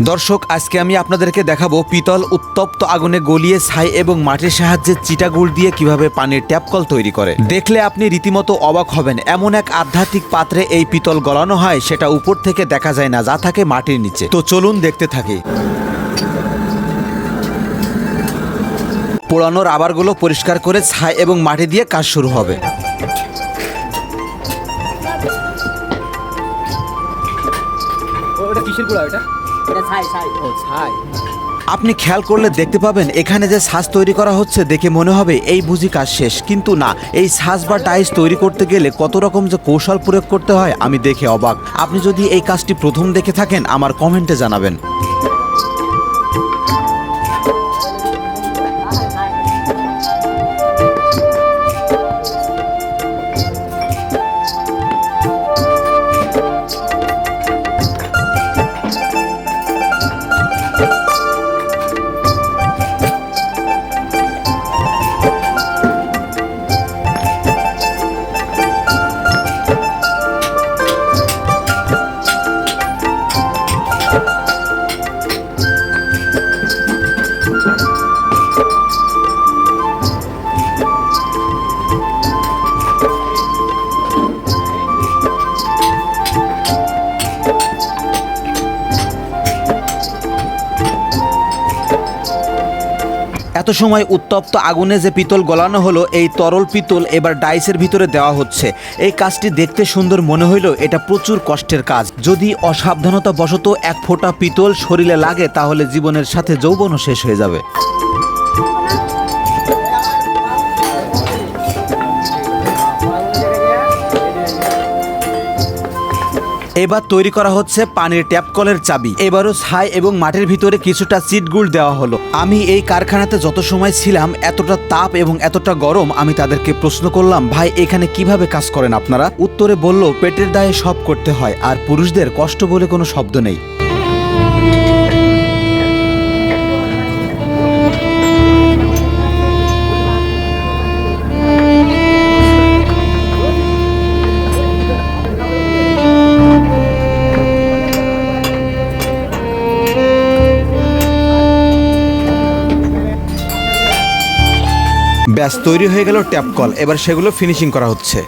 দর্শক, আজকে আমি আপনাদেরকে দেখাবো পিতল উত্তপ্ত আগুনে গলিয়ে ছাই এবং মাটির সাহায্যে চিটাগুড় দিয়ে কীভাবে পানির ট্যাপ কল তৈরি করে। দেখলে আপনি রীতিমতো অবাক হবেন, এমন এক আধ্যাত্মিক পাত্রে এই পিতল গলানো হয়, সেটা উপর থেকে দেখা যায় না, যা থাকে মাটির নিচে। তো চলুন দেখতে থাকি। পোড়ানো রাবারগুলো পরিষ্কার করে ছাই এবং মাটি দিয়ে কাজ শুরু হবে। ওটা কিসের গুঁড়া ওটা আপনি খেয়াল করলে দেখতে পাবেন, এখানে যে সাজ তৈরি করা হচ্ছে, দেখে মনে হবে এই বুঝি কাজ শেষ। কিন্তু না, এই সাজ বা টাইস তৈরি করতে গেলে কত রকম যে কৌশল প্রয়োগ করতে হয়, আমি দেখে অবাক। আপনি যদি এই কাজটি প্রথম দেখে থাকেন, আমার কমেন্টে জানাবেন। এত সময় উত্তপ্ত আগুনে যে পিতল গলানো হলো, এই তরল পিতল এবার ডাইসের ভিতরে দেওয়া হচ্ছে। এই কাজটি দেখতে সুন্দর মনে হইল, এটা প্রচুর কষ্টের কাজ। যদি অসাবধানতা বশত এক ফোঁটা পিতল শরীরে লাগে, তাহলে জীবনের সাথে যৌবনও শেষ হয়ে যাবে। এবার তৈরি করা হচ্ছে পানির ট্যাপ কলের চাবি। এবারও ছাই এবং মাটির ভিতরে কিছুটা সিটগুল দেওয়া হলো। আমি এই কারখানাতে যত সময় ছিলাম, এতটা তাপ এবং এতটা গরম আমি তাদেরকে প্রশ্ন করলাম, ভাই, এখানে কীভাবে কাজ করেন আপনারা? উত্তরে বলল, পেটের দায়ে সব করতে হয়, আর পুরুষদের কষ্ট বলে কোনো শব্দ নেই। ব্যাস তৈরি হয়ে গেল ট্যাপ কল। এবার সেগুলো ফিনিশিং করা হচ্ছে।